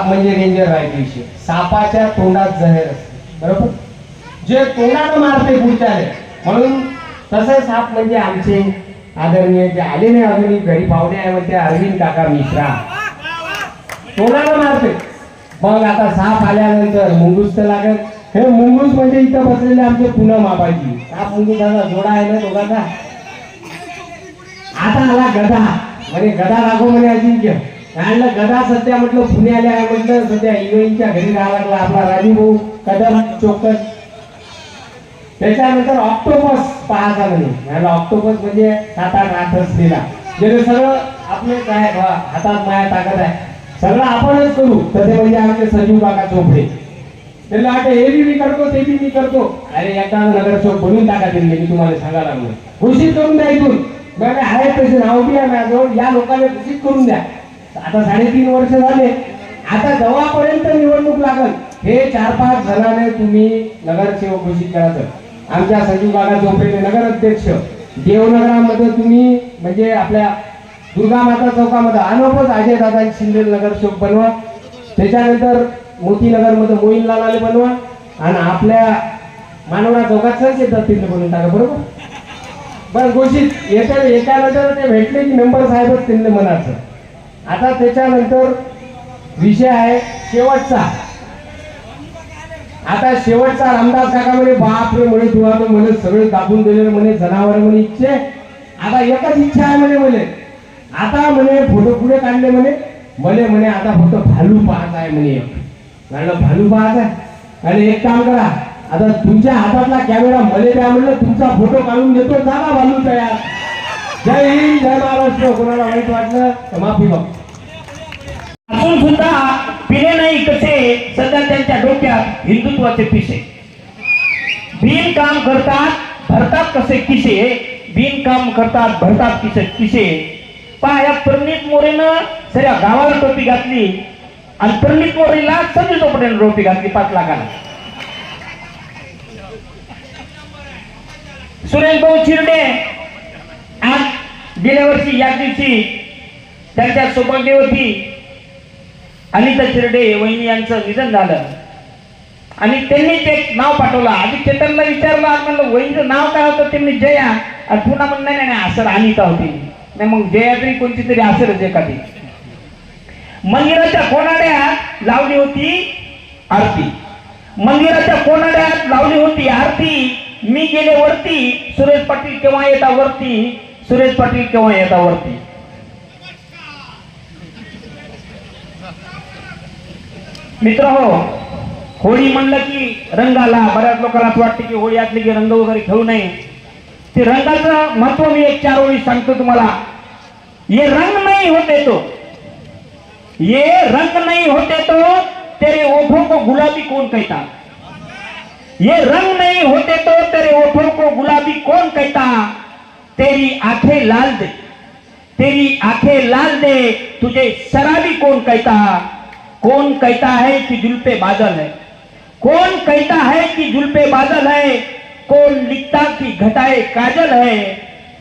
साप म्हणजे रेंजर राहायचे विषय सापाच्या तोंडात जहर असते. बरोबर? जे तोंडानं मारते पुढच्याने म्हणून तसं साप म्हणजे आमचे आदरणीय जे आले नाही अजून घरी पाहुणे आहे म्हणजे अरविंद काका मिश्रा. तोंडानं मारते. मग आता साप आल्यानंतर मुंगूस तर लागत हे मुंगूस म्हणजे इथं बसलेले आमचे पूनम आबाजी. साप मुंगूसाचा जोडा आहे ना दोघांचा? आता आला गदा म्हणजे गदा राघव म्हणे अजिंक्य. म्हणलं गदा सध्या म्हटलं पुण्याला आहे म्हटलं सध्या हिरोईनच्या घरी राहायला लागला आपला राजू भाऊ कदम चोकत त्याच्यानंतर ऑक्टोपस पाहायचा म्हणे. म्हणलं ऑक्टोपस म्हणजे सात आठ आठ असलेला जे सगळं आपले काय हातात माया ताकद आहे. सगळं आपणच करू. तसे म्हणजे आमचे संजीव काका चोपडे. त्यांना वाटतं हे बी मी करतो ते बी मी करतो. अरे एकदा चोप बनवून टाका त्यांनी मी तुम्हाला सांगायला लागलो. घोषित करून द्या इथून. बघा आहे तसे नाव बी आहे माझ्याजवळ. या लोकांना घोषित करून द्या. आता साडेतीन वर्ष झाले. आता जेव्हापर्यंत निवडणूक लागल. हे चार पाच जणांनी तुम्ही नगरसेवक घोषित करायचं आमच्या सचिव बागा झोपडे नगर अध्यक्ष देवनगरामध्ये तुम्ही म्हणजे आपल्या दुर्गा माता चौकामध्ये अनोपच अजय दादा शिंदे नगरसेवक बनवा. त्याच्यानंतर मोतीनगरमध्ये मोईन लालाले बनवा. आणि आपल्या मानवरा चौकात संकेत दत्तीने बनवून टाका बरोबर? बस घोषित. एका एकानंतर ते भेटले की मेंबर साहेबच त्यांनी म्हणायचं. आता त्याच्यानंतर विषय आहे शेवटचा. आता शेवटचा रामदास काका म्हणे बापरे म्हणे तुला म्हणे सगळे दाबून दिलेले म्हणे जनावर म्हणे इच्छे. आता एकच इच्छा आहे म्हणे म्हणे. आता म्हणे फोटो पुढे काढले म्हणे. म्हणे म्हणे आता फक्त भालू पाहत आहे म्हणे म्हणलं भालू पाहत आहे? आणि एक काम करा. आता तुमच्या हातातला कॅमेरा मले द्या म्हणलं तुमचा फोटो काढून देतो. जागा भालू तयार. जय हिंद महाराष्ट्र. कोणाला वाईट वाटलं तर माफी माग. असून सुद्धा पिले नाही कसे? सध्या त्यांच्या डोक्यात हिंदुत्वाचे पिसे बिन काम करतात भरतात कसे किसे बिन काम करतात भरतात किसे किसे पहा या प्रणित मोरेनं सगळ्या गावाला टोपी घातली आणि प्रणित मोरेला संजय चोपड्यानं टोपी घातली पाच लाखाला. सुरेश भाऊ चिरडे आज गेल्या वर्षी या दिवशी त्यांच्या सौभाग्यवती अनिता चिरडे वहिनी यांचं निधन झालं. आणि त्यांनी ते नाव पाठवलं. आधी चेतनला विचारलं म्हणलं वहिनीचं नाव काय होतं? त्यांनी जया आणि पुन्हा म्हणलं नाही नाही असं अनिता होती. नाही मग जया तरी कोणती तरी असरच एखादी. मंदिराच्या कोणाड्यात लावली होती आरती? मंदिराच्या कोणाड्यात लावली होती आरती? मी गेले वरती सुरेश पाटील केव्हा येता वरती? सुरेश पाटील केव्हा येतात वरती? मित्र हो होळी म्हणलं की रंगाला बऱ्याच लोकांना असं वाटतं की होळी असली की रंग वगैरे खेळू नये. ते रंगाचं महत्त्व मी एक चार ओळी सांगतो तुम्हाला. ये रंग नाही होते तो. ये रंग नहीं होते तो तेरे ओठों को गुलाबी कौन कहता? ये रंग नहीं होते तो तेरे ओठों को गुलाबी कौन कहता? तेरी आँखें लाल दे, तेरी आँखें लाल दे, तुझे शराबी कौन कहता? कौन कहता है कि जुल्फे बादल है? कौन कहता है कि जुल्फे बादल है? कौन लिखता कि घटाए काजल है?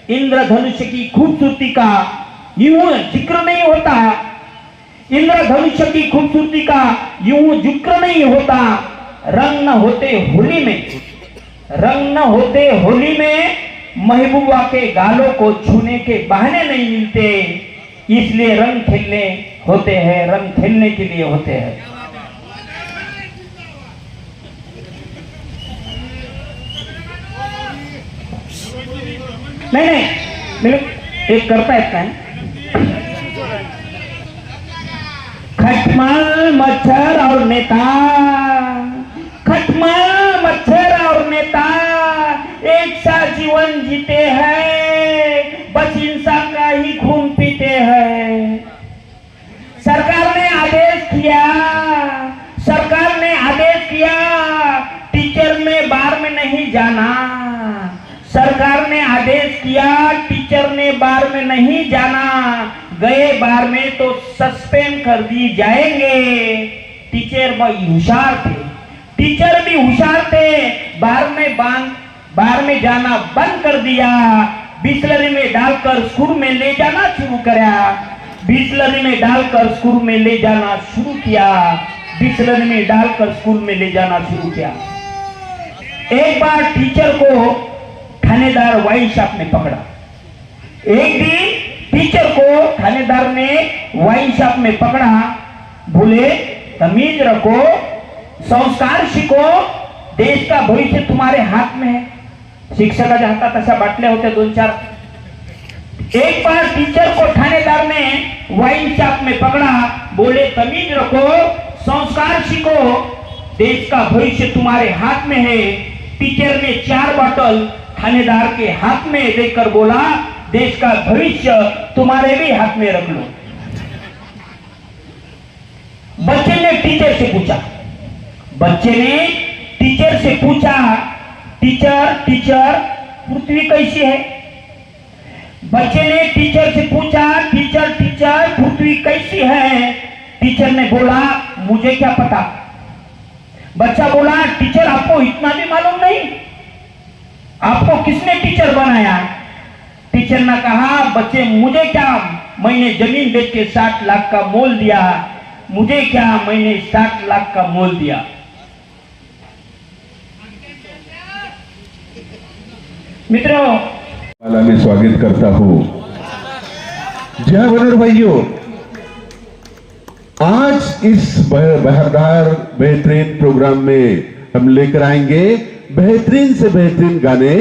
इंद्रधनुष की खूबसूरती का यूँ ज़िक्र नहीं होता। इंद्रधनुष की खूबसूरती का यूँ ज़िक्र नहीं होता। रंग न होते होली में, रंग न होते होली में महबूबा के गालों को छूने के बहाने नहीं मिलते। इसलिए रंग खेलने होते हैं, रंग खेलने के लिए होते हैं। नहीं नहीं मेरे एक करतायत काय खटमल, मच्छर और नेता। खटमल, मच्छर और नेता। सा जीवन जीते हैं, बस इंसान का ही खून पीते हैं। सरकार ने आदेश किया, सरकार ने आदेश किया, टीचर में बार में नहीं जाना। सरकार ने आदेश किया, टीचर ने बार में नहीं जाना। गए बार में तो सस्पेंड कर दिए जाएँगे। टीचर भाई होशियार थे। टीचर भी होशियार थे। बार में बाँध बार में जाना बंद कर दिया, बिस्लरी में डालकर स्कूल में ले जाना शुरू करा। बिस्लरी में डालकर स्कूल में ले जाना शुरू किया। बिस्लरी में डालकर स्कूल में ले जाना शुरू किया। एक बार टीचर को थानेदार वाइन शॉप में पकड़ा। एक दिन टीचर को थानेदार ने वाइन शॉप में पकड़ा। बोले, तमीज रखो, संस्कार सीखो, देश का भविष्य तुम्हारे हाथ में है। शिक्षकाच्या हातात अशा बाटल्या होत्या दोन चार. एक बार टीचर को थानेदार ने वाइन चाप में पकड़ा. बोले, तमीज रखो, संस्कार सीखो देश का भविष्य तुम्हारे हाथ में है. टीचर ने चार बोतल थानेदार के हाथ में देकर बोला, देश का भविष्य तुम्हारे भी हाथ में रख लो. बच्चे ने टीचर से पूछा। बच्चे ने टीचर से पूछा टीचर टीचर पृथ्वी कैसी है? बच्चे ने टीचर से पूछा टीचर टीचर पृथ्वी कैसी है? टीचर ने बोला, मुझे क्या पता? बच्चा बोला टीचर आपको इतना भी मालूम नहीं? आपको किसने टीचर बनाया? टीचर ने कहा, बच्चे, मुझे क्या? मैंने ज़मीन बेच के साठ लाख का मोल दिया। मुझे क्या? मैंने साठ लाख का मोल दिया। मित्रों मैं स्वागत करता हूँ। जय हाँ बनर भाइयों आज इस बहरदार, बेहतरीन प्रोग्राम में हम लेकर आएँगे बेहतरीन से बेहतरीन गाने।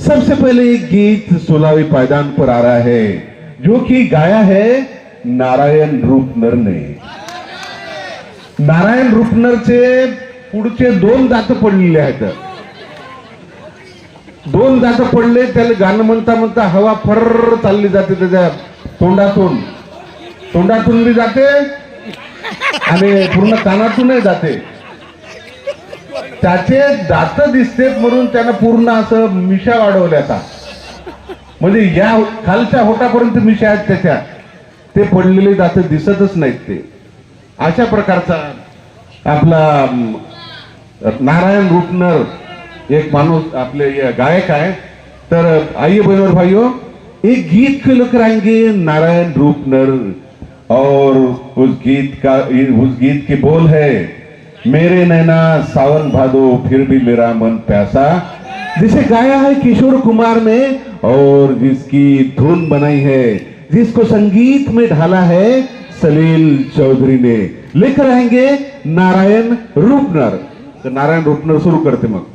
सबसे पहले एक गीत सोलावी पायदान पर आ रहा है, जो कि गाया है नारायण रूपनर ने। नारायण रूपनरचे पुढचे दोन दात पडलेले आहेत। दोन दात पडले त्याला गाणं म्हणता म्हणता हवा फर चालली जाते त्याच्या तोंडातून. तोंडातून बी जाते आणि पूर्ण कानातूनही जाते. त्याचे दात दिसतेत म्हणून त्यानं पूर्ण असं मिशा वाढवल्या आता. म्हणजे या खालच्या होटापर्यंत मिशा आहेत त्याच्या. ते पडलेले दात दिसतच नाहीत ते. अशा प्रकारचा आपला नारायण रुपनर एक माणूस आपले गायक आहे. तर आइए बहनों और भाइयों एक गीत को लेकर आएँगे नारायण रूपनर. और उस गीत का, उस गीत की बोल है, मेरे नैना, सावन भादो, फिर भी मेरा मन प्यासा। जिसे गाया है किशोर कुमार ने, और जिसकी धुन बनाई है, जिसको संगीत में ढाला है सलील चौधरी ने। लेकर आएँगे नारायण रूपनर। तर नारायण रूपनर शुरू करते मग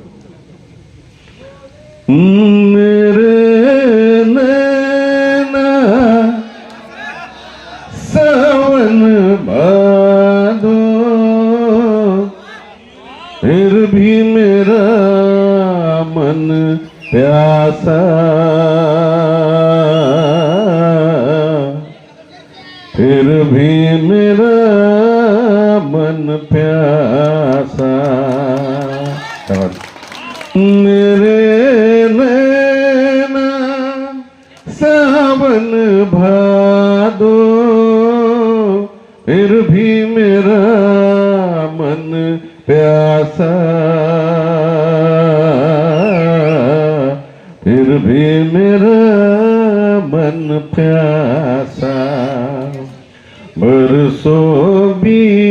प्यासा। फिर भी मेरा मन प्यासा। मेरे मेरा मन प्यासा बरसो भी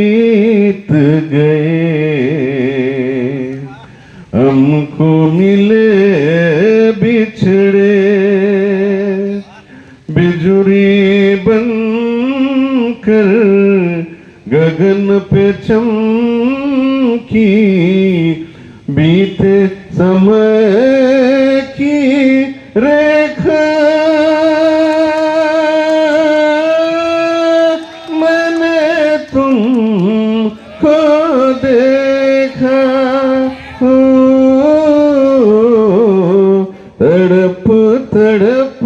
तड़प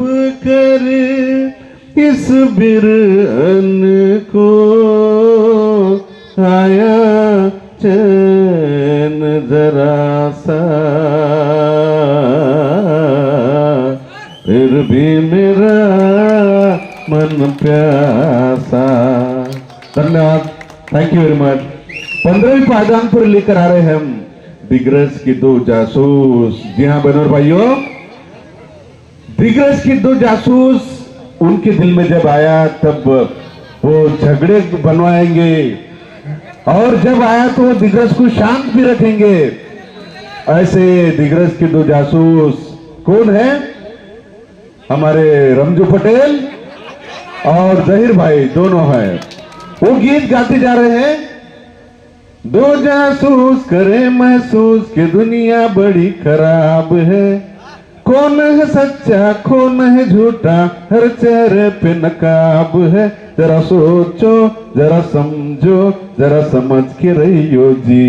कर इस बिरहन को आया चैन जरा सा फिर भी मेरा मन प्यासा। धन्यवाद। थैंक यू वेरी मच पंद्रहवीं पायदान पर लेकर आ रहे हैं हम। दिग्रज के दो जासूस। जी हाँ बनोर भाइयों। दिग्रस के दो जासूस उनके दिल में जब आया, तब वो झगड़े बनवाएँगे। और जब आया तो वो दिग्रस को शांत भी रखेंगे। ऐसे दिग्रस के दो जासूस कौन है? हमारे रमजू पटेल और जहीर भाई, दोनों हैं। वो गीत गाते जा रहे हैं। दो जासूस करे महसूस कि दुनिया बड़ी खराब है। कौन है सच्चा कौन है झूठा हर चेहरे पे नकाब है। जरा सोचो जरा समझो जरा समझ के रहियो जी।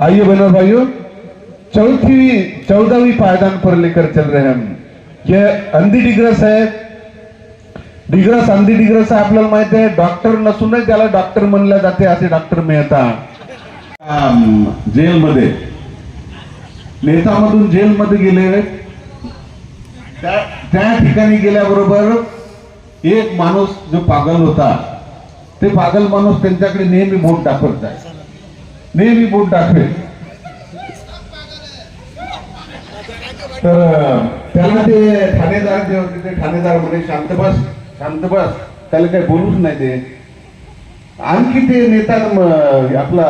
आइए बहनों भाइयों चौथी चौदहवीं पायदान पर लेकर चल रहे हम। यह अंधी डिग्रस है। डिग्रस अंधी डिग्रस आहे आपल्याला माहिती आहे डॉक्टर नसून त्याला डॉक्टर म्हणलं जाते असे डॉक्टर मेहता अम, जेलमध्ये नेतामधून जेलमध्ये गेले. त्या त्या ठिकाणी गेल्याबरोबर एक माणूस जो पागल होता ते पागल माणूस त्यांच्याकडे नेहमी बोट दाखवत जाय. नेहमी बोट दाखवेल तर त्याला ते ठाणेदार जे होते ते ठाणेदार म्हणे शांत बस शांत बस. त्याला काही बोलूच नाही ते आणखी ते नेता आपला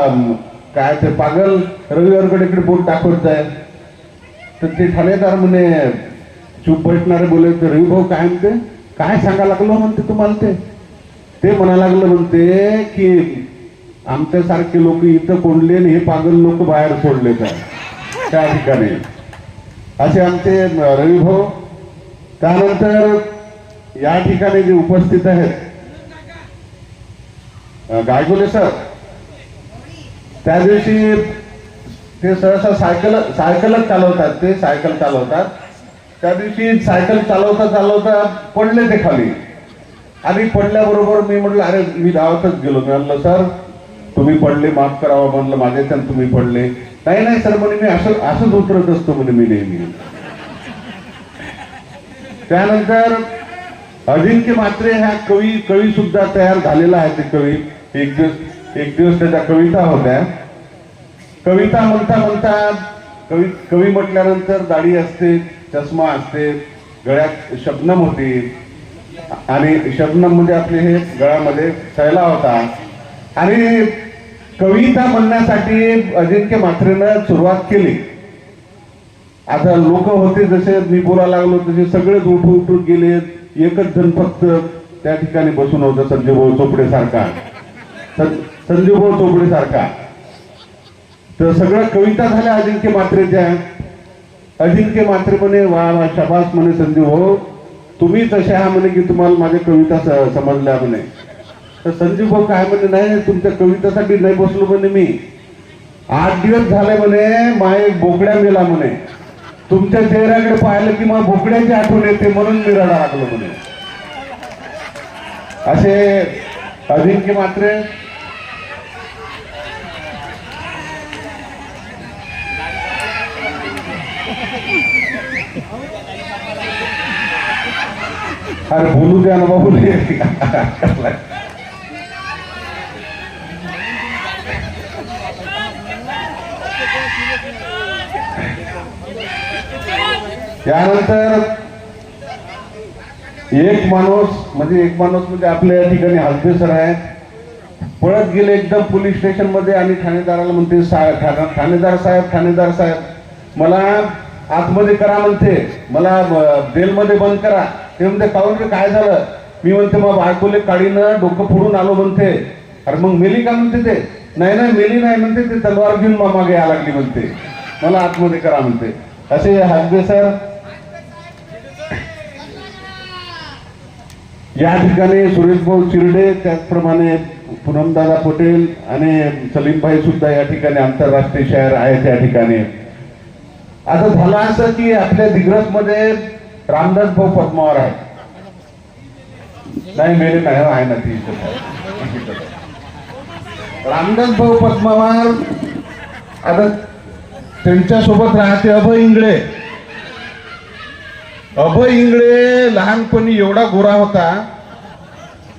काय ते पागल रविवारकडे इकडे बोट दाखवत आहे तर ते ठाणेदार म्हणे चूप बसणारे बोले तर रविभाऊ काय म्हणते? काय सांगा लागलो म्हणते तुम्हाला ते? ते म्हणा लागलं म्हणते की आमच्यासारखे लोक इथं कोंडले आणि हे पागल लोक बाहेर सोडले त्या ठिकाणी. असे आमचे रविभाऊ त्यानंतर या ठिकाणी जे उपस्थित आहेत अ, सर त्या दिवशी ते सहसा सायकल सायकलच चालवतात ते सायकल चालवतात. त्या दिवशी सायकल चालवता चालवता पडले ते खाली. आणि पडल्याबरोबर मी म्हटलं अरे मी धावतच गेलो. मी म्हणलं सर तुम्ही पडले माफ करावं म्हणलं माझ्या तुम्ही पडले. नाही नाही सर म्हणे मी असं असंच उतरत असतो म्हणे मी नेहमी. त्यानंतर अजिंक्य मात्रे ह्या कवी कवी सुद्धा तयार झालेला आहे ते कवी. एक दिवस एक दिवस त्याच्या कविता होत्या. कविता म्हणता म्हणता कवी कवी म्हटल्यानंतर दाढी असते चष्मा असते गळ्यात शबनम होती. आणि शबनम म्हणजे आपले हे गळ्यामध्ये थैला होता. आणि कविता म्हणण्यासाठी अजिंक्य मात्रेनं सुरुवात केली. आता लोक होते जसे मी बोलायला लागलो तसे सगळेच उठून उठून गेले. एकच जण फक्त त्या ठिकाणी बसून होतं संजय भाऊ चोपडे सारखा संजय भाऊ चोपडे सारखा तर सगळं कविता झाल्या अजिंक्य मात्रेच्या. अजिंक्य मात्रे म्हणे वा वा शबास म्हणे संजीव भाऊ तुम्ही तसे हा म्हणे की तुम्हाला माझ्या कविता समजल्या म्हणे. तर संजीव भाऊ काय म्हणे नाही तुमच्या कवितासाठी नाही बसलो म्हणे मी. आठ दिवस झाले म्हणे माय बोकड्या मेला म्हणे. तुमच्या चेहऱ्याकडे पाहिलं की मला बोकड्याची आठवण येते म्हणून मी रडा लागलो म्हणे. असे अजिंक्य मात्रे अरे बोलू द्या ना बाबू त्यानंतर एक माणूस म्हणजे एक माणूस म्हणजे आपल्या या ठिकाणी हलके सर आहे पळत गेले एकदम पोलीस स्टेशनमध्ये आणि ठाणेदाराला म्हणते "सा- ठाणेदार साहेब ठाणेदार साहेब मला आतमध्ये करा म्हणते. मला जेलमध्ये बंद करा. ते म्हणते काऊन काय झालं. मी म्हणते मग बायकोले काढीनं डोकं फोडून आलो म्हणते. अरे मग मेली का? म्हणते ते. नाही नाही मेली नाही. म्हणते ते तलवार घेऊन मग मागे यायला लागली. म्हणते. मला आतमध्ये करा. म्हणते. असे हसबे सर. या ठिकाणी सुरेश भाऊ चिरडे त्याचप्रमाणे पूनमदादा पटेल आणि सलीमभाई सुद्धा या ठिकाणी आंतरराष्ट्रीय शहर आहे त्या ठिकाणी. आता झालं असं की आपल्या दिग्रसमध्ये रामदास भाऊ पद्मावर आहे नाही मेले नाही आहे ना ती रामदास भाऊ पद्मावर आता त्यांच्यासोबत राहते अभय इंगळे. अभय इंगळे लहानपणी एवढा गोरा होता.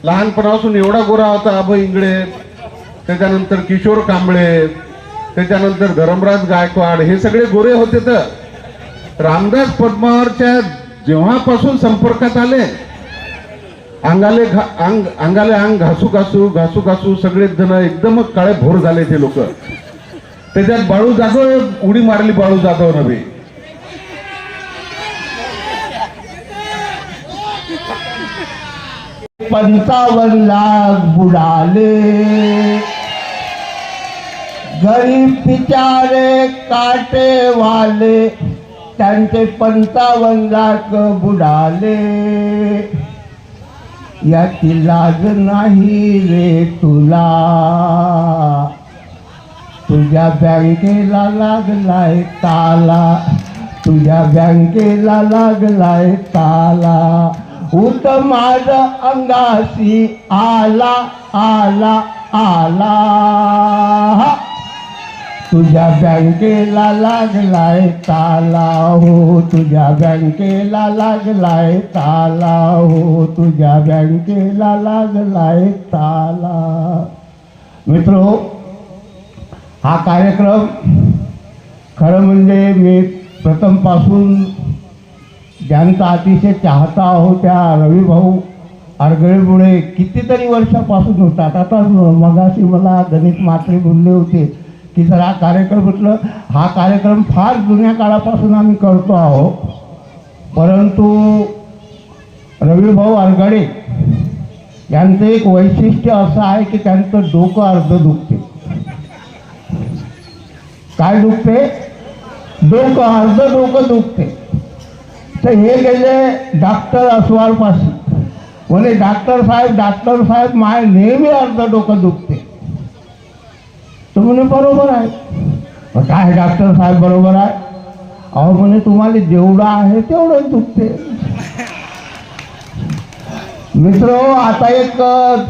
लहानपणापासून एवढा गोरा होता अभय इंगळे. त्याच्यानंतर किशोर कांबळे त्याच्यानंतर धरमराज गायकवाड हे सगळे गोरे होते तर. रामदास पद्मावरच्या जेव्हापासून संपर्कात आले अंगाले घा अंग अंगाले अंग घासू घासू घासू घासू सगळेच जण एकदमच काळे भोर झाले ते लोक. त्याच्यात बाळू जाधव उडी मारली बाळू जाधव नव्हे पंचावन्न लाख बुडाले. गरीब बिचारे काटे वाले त्यांचे पंचावन्न लाख बुडाले. याची लाज नाही रे तुला. तुझ्या बँकेला लागलाय ताला. तुझ्या बँकेला लागलाय ताला. उत माझ अंगाशी आला आला आला. तुझ्या बँकेला लागलाय ताला हो तुझ्या बँकेला लागलाय ताला हो तुझ्या बँकेला लागलाय ताला. मित्र हा कार्यक्रम खरं म्हणजे मी प्रथमपासून ज्यांचा अतिशय चाहता आहो त्या रविभाऊ आरगळेमुळे कितीतरी वर्षापासून होतात आता मगाशी मला गणित मात्रे बोलले होते. की जर हा कार्यक्रम म्हटलं हा कार्यक्रम फार जुन्या काळापासून आम्ही करतो आहो परंतु रवीभाऊ आरगडे यांचं एक वैशिष्ट्य असं आहे की त्यांचं डोकं अर्ध दुखते. काय दुखते? डोकं अर्ध डोकं दुखते. तर हे गेले डॉक्टर अस्वालपाशी. म्हणे डॉक्टर साहेब डॉक्टर साहेब माय नेहमी अर्ध डोकं दुखते. तर म्हणे बरोबर आहे. काय डॉक्टर साहेब बरोबर आहे? अहो म्हणे तुम्हाला जेवढं आहे तेवढं दुखते. मित्र हो, आता एक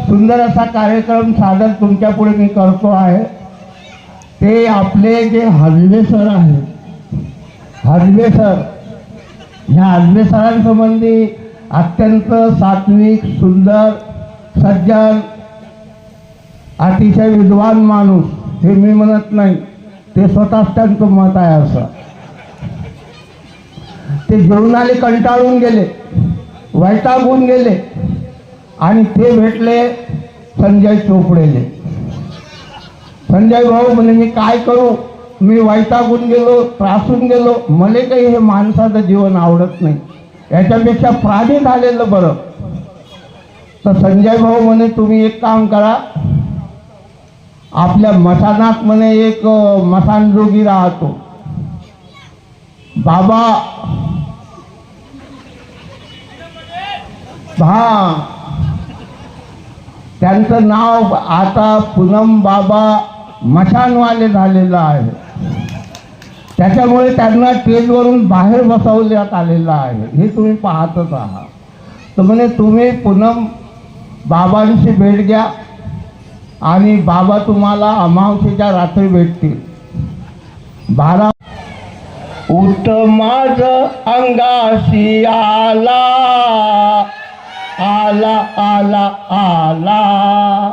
सुंदर असा कार्यक्रम सादर तुमच्यापुढे मी करतो आहे. ते आपले जे हजबे सर आहेत हजबे सर ह्या हजबे सरांसंबंधी अत्यंत सात्विक सुंदर सज्जन अतिशय विद्वान माणूस हे मी म्हणत नाही. ते स्वतःच त्यांचं मत आहे असं. ते जेवणाले कंटाळून गेले वैतागून गेले आणि ते भेटले संजय चोपडेले. संजय भाऊ म्हणे मी काय करू? मी वैतागून गेलो त्रासून गेलो. मला काही हे माणसाचं जीवन आवडत नाही. याच्यापेक्षा प्राणी झालेलं बरं. तर संजय भाऊ म्हणे तुम्ही एक काम करा. आपल्या मसानात म्हणे एक मसानरोगी राहतो. बाबा हा त्यांचं नाव आता पूनम बाबा मशानवाले झालेलं आहे. त्याच्यामुळे त्यांना ट्रेनवरून बाहेर बसवण्यात आलेलं आहे. हे तुम्ही पाहतच आहात. तर म्हणे तुम्ही पूनम बाबांशी भेट घ्या. आणि बाबा तुम्हाला अमावस्येच्या रात्री भेटतील. बारा उत माझ अंगाशी आला. आला आला आला.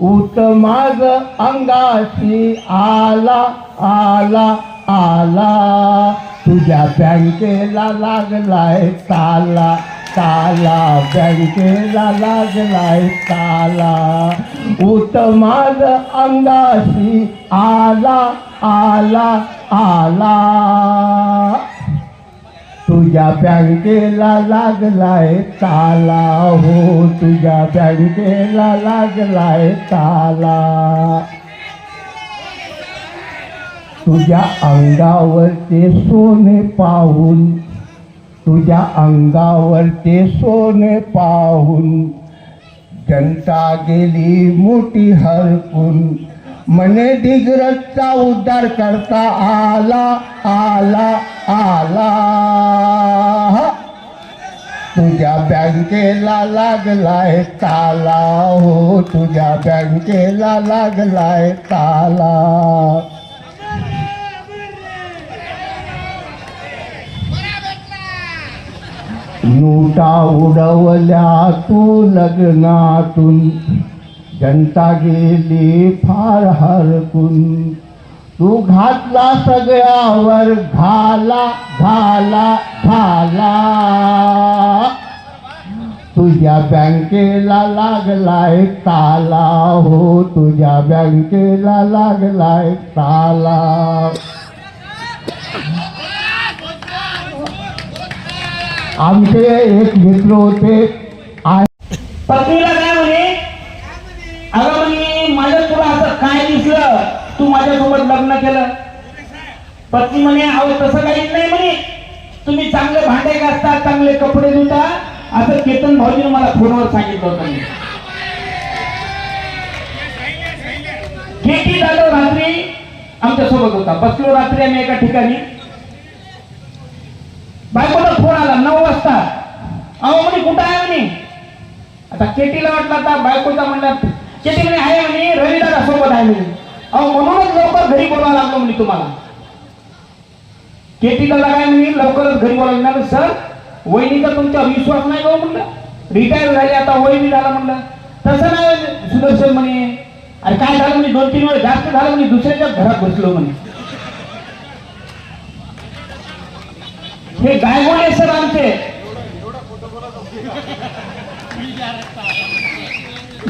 उत माझ अंगाशी आला आला आला. तुझ्या बँकेला लागलाय ताला. ताला बँकेला लागलाय ताला. उत अंगाशी आला आला आला. तुझ्या बँकेला लागलाय ताला. हो तुझ्या बँकेला लागलाय ताला. तुझ्या अंगावरचे सोने पाहून तुझ्या अंगावर ते सोने पाहून जनता गेली मोठी हरकून मने दिग्रजचा उद्धार करता आला आला आला. तुझ्या बँकेला लागलाय ताला हो तुझ्या बँकेला लागलाय ताला. नोटा उडवल्या तू लग्नातून जनता गेली फार हरकून तू घातला सगळ्यावर घाला घाला घाला तुझ्या बँकेला लागलाय ताला हो तुझ्या बँकेला लागलाय ताला आमचे एक मित्र होते. पत्नीला काय म्हणे? अगं म्हणे माझ्या तुला असं काय दिसलं? तू माझ्यासोबत लग्न केलं. पत्नी म्हणे अहो तसं काहीच नाही म्हणे. तुम्ही चांगले भांडे घासता चांगले कपडे धुता. असं केतन भाऊजीने मला फोनवर सांगितलं होतं म्हणे. केटी जाधव रात्री आमच्यासोबत होता. बसलो रात्री आम्ही एका ठिकाणी. बायकोला फोन आला नऊ वाजता. अहो म्हणे कुठं आहे म्हणे? आता केटीला वाटलं आता बायकोचा म्हणला केटी म्हणे आहे म्हणे रविदादा सोबत आहे म्हणे. अहो म्हणूनच लवकर घरी बोलावं लागलो म्हणे तुम्हाला. केटीला लागाय म्हणे लवकरच घरी बोलावं लागलं. सर वहिनीचा तुमच्यावर विश्वास नाही का हो? म्हणलं. रिटायर झाले आता वहिनी झाला म्हणलं. तसं नाही सुदर्शन म्हणे. अरे काय झालं म्हणे? दोन तीन वेळ जास्त झालं म्हणे दुसऱ्याच्या घरात बसलो म्हणे. हे गायगोळे सर आमचे.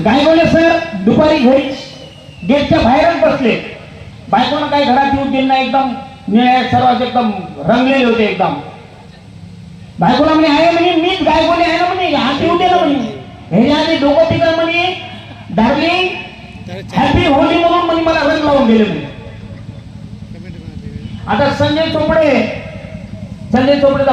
गायगोळे सर दुपारी घरी गेटच्या बाहेरच बसले. बायकोनं काही घरात येऊ दिलं नाही एकदम निळ्या सर्वात एकदम रंगलेले होते एकदम. बायकोला म्हणे आहे म्हणे मीच गायगोळे आहे ना म्हणे हात येऊ दिलं म्हणे. ह्याच्या आधी डोकं तिकडं म्हणे डार्लिंग हॅपी होली म्हणून म्हणे मला रंग लावून गेले म्हणे. आता संजय चोपडे संजय चोपडेचा